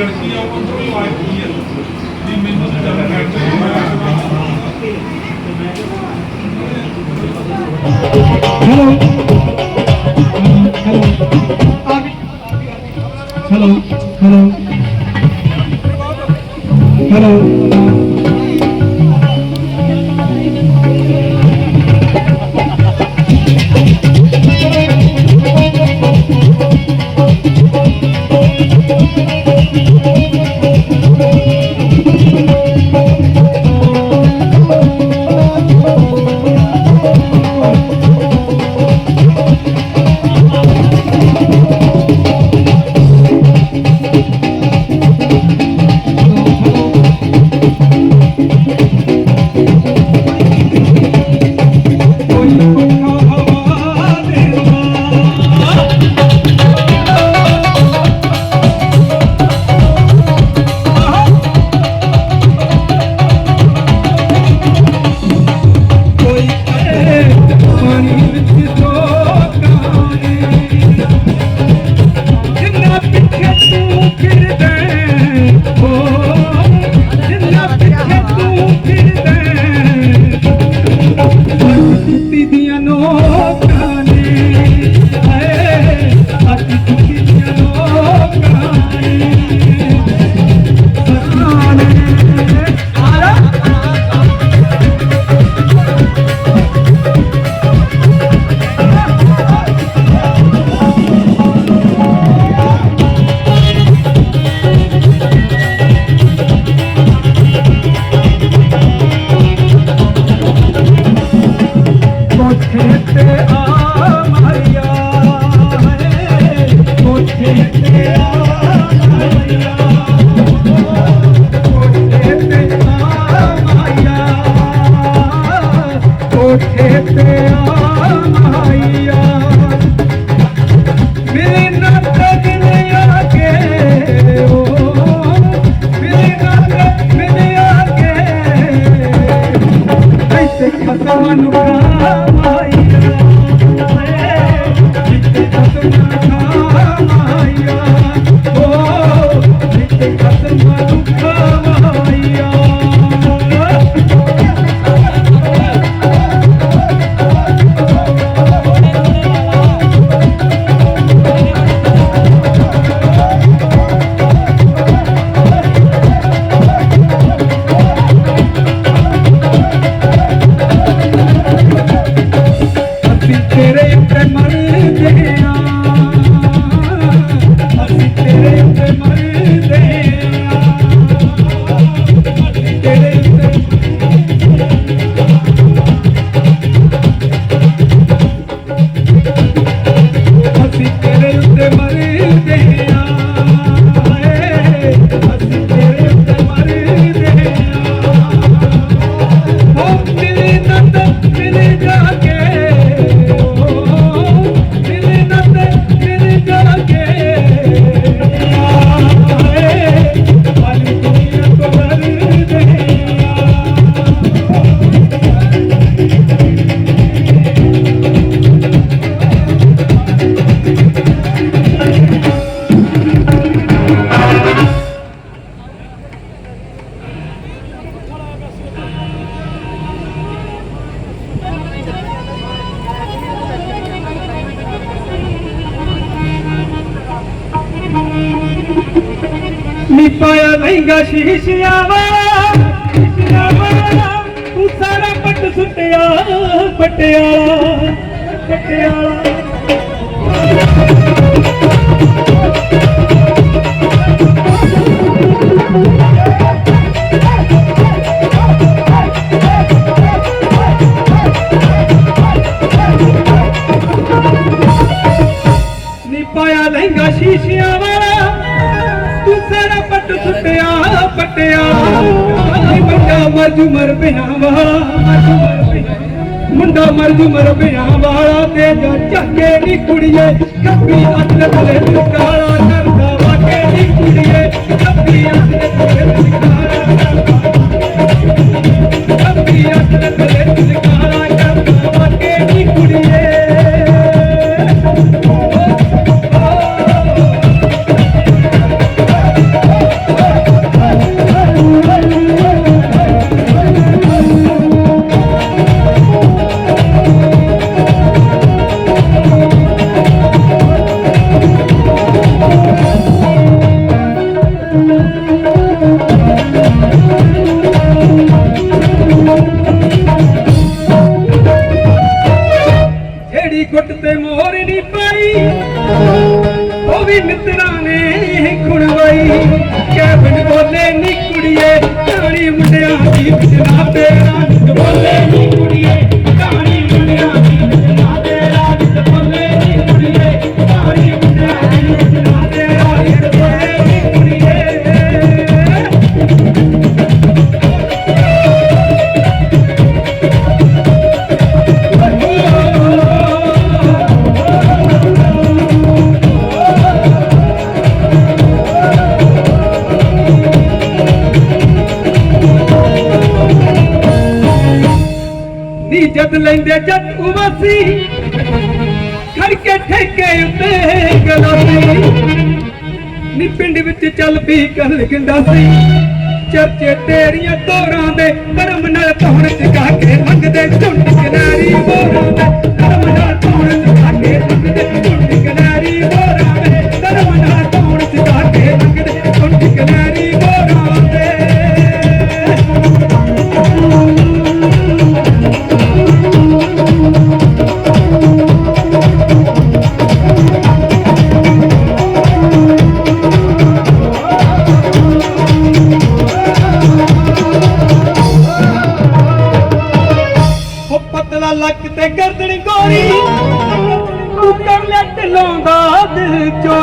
लड़कियां को थोड़ी आई हुई है जी मैंने तो डर लगा हेलो हेलो हेलो हेलो ਲਹਿੰਗਾ ਸ਼ੀਸ਼ਿਆਂ ਵਾਲਾ ਸ਼ੀਸ਼ਿਆਂ ਵਾਲਾ ਤੂੰ ਸਾਰਾ ਪੱਟ ਸੁੱਟਿਆ, ਪਟਿਆਲਾ ਪਟਿਆਲਾ। ਨੀ ਪਾਇਆ ਲਹਿੰਗਾ ਸ਼ੀਸ਼ਿਆਂ ਸੁੱਟਿਆ ਪਟਿਆ ਨੀ ਮੁੰਡਾ ਮਰਜੂ ਮਰ ਪਿਆ ਵਾਲਾ ਮਰਜੂ ਮਰ ਪਿਆ। ਮੁੰਡਾ ਮਰਜੂ ਮਰ ਪਿਆ ਵਾਲਾ ਤੇ ਜਾ ਚੱਕੇ ਨੀ ਕੁੜੀਏ ਕੱਪੀ ਅਸਲ ਤਲੇ ਕਾਲਾ ਕਰਦਾ ਵਾਕੇ ਨੀ ਕੁੜੀਏ ਕੱਪੀ ਅਸਲ ਉਹ ਵਿੱਚ ਚੱਲ ਪਈ ਕੱਲ ਗੰਡਾਸੀ ਚਰਚੇ ਤੇਰੀਆਂ ਤੋਰਾਂ ਦੇ ਕਰਮ ਨਾਲ ਧੌਣ ਚਕਾ ਕੇ ਲੰਘਦੇ ਝੁੰਡ ਕਿਨਾਰੀ ਮੋਰਾਂ ਦੇ ਕਰਮ ਨਾਲ ਧੌਣ ਚਕਾ ਕੇ ਲੰਘਦੇ ਝੁੰਡ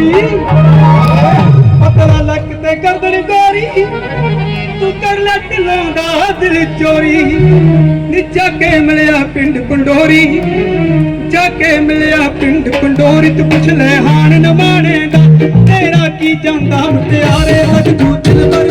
ਦਿਲ ਚੋਰੀ ਪਤਲਾ ਲੱਕ ਤੇ ਗਰਦਨ ਗੋਰੀ। ਤੂੰ ਕਰ ਲੈ ਢਿੱਲੋਂ ਦਾ ਦਿਲ ਚੋਰੀ। ਨਿੱਚਾ ਕੇ ਮਿਲਿਆ ਪਿੰਡ ਪੰਡੋਰੀ। ਜਾ ਕੇ ਮਿਲਿਆ ਪਿੰਡ ਪੰਡੋਰੀ। ਤੂੰ ਪੁੱਛ ਲੈ ਹਾਣ ਨਮਾਣੇ ਦਾ ਤੇਰਾ ਕੀ ਜਾਂਦਾ ਮੁਟਿਆਰੇ ਲੱਗ ਜੂ ਦਿਲ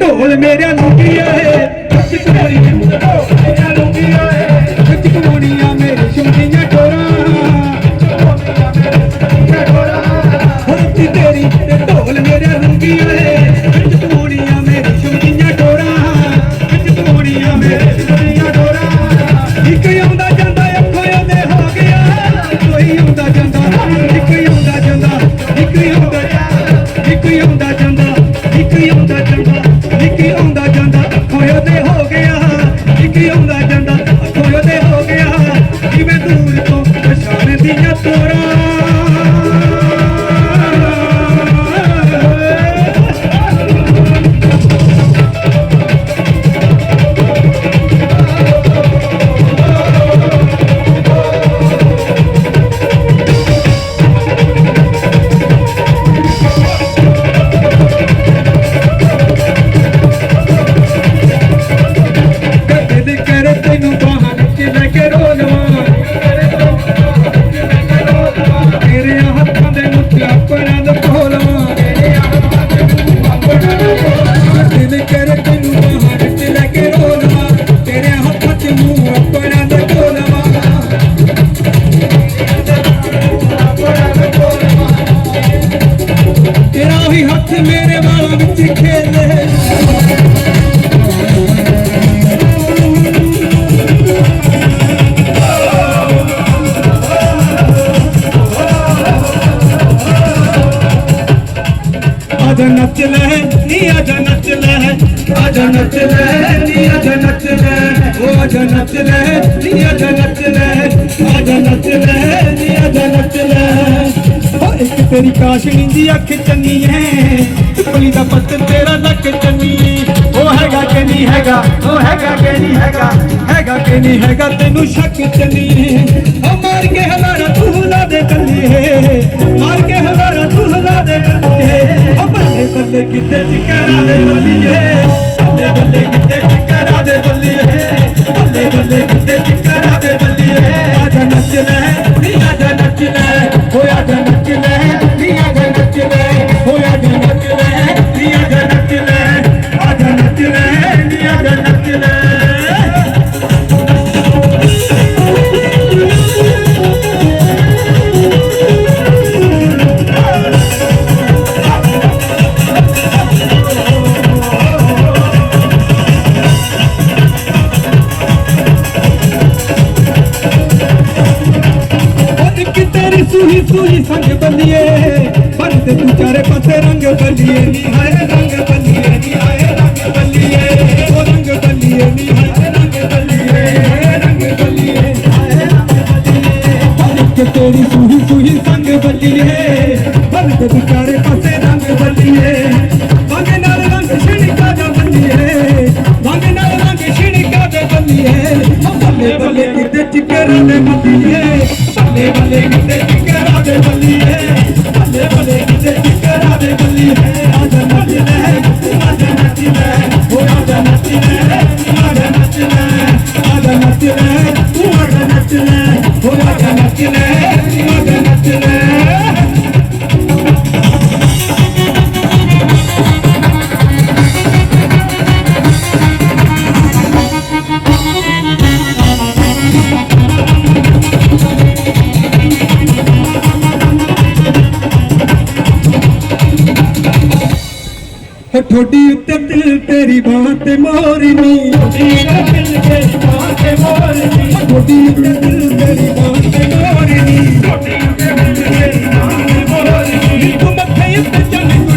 ਢੋਲ ਮੇਰਾ ਲੁੱਟਿਆ ਏ ਅੱਜ ਤੇਰੀ por ਨੱਚ ਲੈ ਨੀਆ ਦੀ ਅੱਖ ਚੰਨੀ ਐ ਟੁਕਲੀ ਦਾ ਪੱਤਨ ਤੇਰਾ ਨੱਕ ਚੰਨੀ ਉਹ ਹੈਗਾ ਕਿ ਨਹੀਂ ਹੈਗਾ ਉਹ ਹੈਗਾ ਕਿ ਨਹੀਂ ਹੈਗਾ ਹੈਗਾ ਕਿ ਨਹੀਂ ਹੈਗਾ ਤੈਨੂੰ ਸ਼ੱਕ ਚੰਨੀ ਹੋ ਮਾਰ ਕੇ ਹਮਾਰਾ ਤੂੰ ਲਾ ਦੇ ਚੰਨੀ ਮਾਰ ਕੇ ਹਮਾਰਾ ਤੂੰ ਲਾ ਦੇ ਕੰਨੀ ਉਹ ਬੱਲੇ ਕਿਤੇ ਟਿਕਰਾ ਦੇ ਬੱਲੀਏ ਕਿਤੇ ਟਿਕਰਾ Thank you. ਠੋਡੀ ਉੱਤੇ ਤਿਲ ਤੇਰੀ ਬਾਤ ਮੋਰਨੀ ਠੋਡੀ ਉੱਤੇ ਤਿਲ ਤੇਰੀ ਬਾਤ ਮੋਰਨੀ ਠੋਡੀ ਉੱਤੇ ਤਿਲ ਤੇਰੀ ਬਾਤ ਮੋਰਨੀ ਠੋਡੀ ਉੱਤੇ ਤਿਲ ਤੇਰੀ ਬਾਤ ਮੋਰਨੀ ਤੂੰ ਮੱਥੇ ਉੱਤੇ ਚੜ੍ਹ।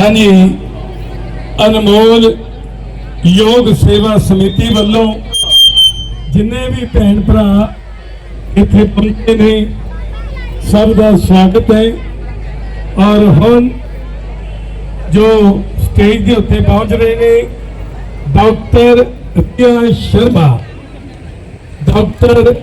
ਹਾਂਜੀ। ਅਨਮੋਲ ਯੋਗ ਸੇਵਾ ਸਮਿਤੀ ਵੱਲੋਂ ਜਿੰਨੇ ਵੀ ਭੈਣ ਭਰਾ ਇੱਥੇ ਪਹੁੰਚੇ ਨੇ, ਸਭ ਦਾ ਸਵਾਗਤ ਹੈ। ਔਰ ਹੁਣ ਜੋ ਸਟੇਜ ਦੇ ਉੱਤੇ ਪਹੁੰਚ ਰਹੇ ਨੇ, ਡਾਕਟਰ ਅਤਿਆ ਸ਼ਰਮਾ। ਡਾਕਟਰ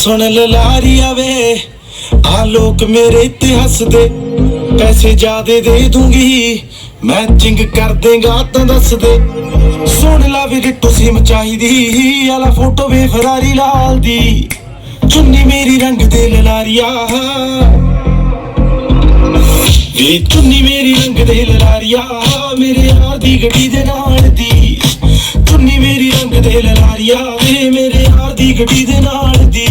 ਸੁਣ ਲਲਾਰੀਆ ਵੇ ਆ ਲੋਕ ਮੇਰੇ ਤੇ ਹੱਸਦੇ ਪੈਸੇ ਜਾਦੇ ਦੇ ਦੂੰਗੀ। ਮੈਚਿੰਗ ਕਰ ਦੇਗਾ ਤਾਂ ਦੱਸ ਸੁਣ ਲਾ ਵੀ ਡਿੱਟੋ ਸਿਮ ਚਾਹੀਦੀ। ਆਲਾ ਫੋਟੋ ਵੇ ਫਰਾਰੀ ਲਾਲ ਦੀ। ਚੁੰਨੀ ਮੇਰੀ ਰੰਗ ਦੇ ਲਲਾਰੀਆ। ਵੇ ਚੁੰਨੀ ਮੇਰੀ ਰੰਗ ਦੇ ਲਲਾਰੀਆ। ਮੇਰੇ ਯਾਰ ਗੱਡੀ ਦੇ ਨਾਲ ਦੀ। ਚੁੰਨੀ ਮੇਰੀ ਰੰਗ ਦੇ ਲਲਾਰੀਆ ਵੇ ਮੇਰੇ ਯਾਰ ਦੀ ਗੱਡੀ ਦੇ ਨਾਲ ਦੀ।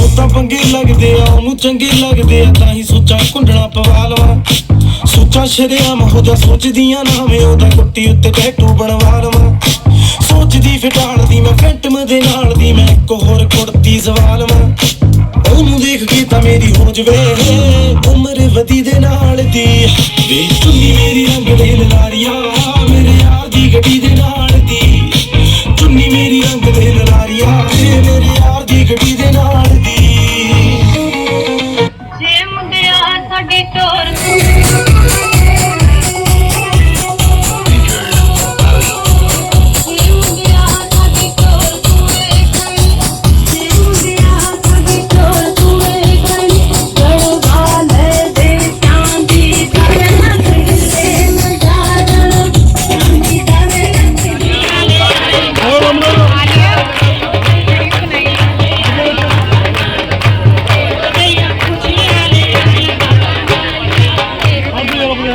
ਉਹ ਤਾਂ ਪੰਗੇ ਲੱਗਦੇ ਆ, ਉਹਨੂੰ ਚੰਗੇ ਲੱਗਦੇ ਆ, ਤਾਂ ਹੀ ਸੋਚਾਂ ਕੁੰਡਣਾ ਪਵਾ ਲਵਾਂ। ਸੋਚਾਂ ਸ਼ਰਿਆਮ ਹੋ ਜਾ ਸੋਚਦੀਆਂ ਨਾ ਮੈਂ ਉਹਦਾ ਕੁੱਟੀ ਉੱਤੇ ਟੈਟੂ ਬਣਵਾ ਲਵਾਂ। ਸੋਚਦੀ ਫਿਟਾਲਦੀ, ਮੈਂ ਫੈਂਟਮ ਦੇ ਨਾਲ ਦੀ, ਮੈਂ ਇੱਕ ਹੋਰ ਕੁੜਤੀ ਸਵਾਲ ਮੈਂ ਉਹਨੂੰ ਦੇਖ ਕੇ ਤਾਂ ਮੇਰੀ ਹੋ ਜਵੇ ਉਮਰ ਵਧੀ ਦੇ ਨਾਲ ਦੀ। ਵੇ ਚੁੰਨੀ ਮੇਰੀ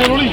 ਤੈਨੂੰ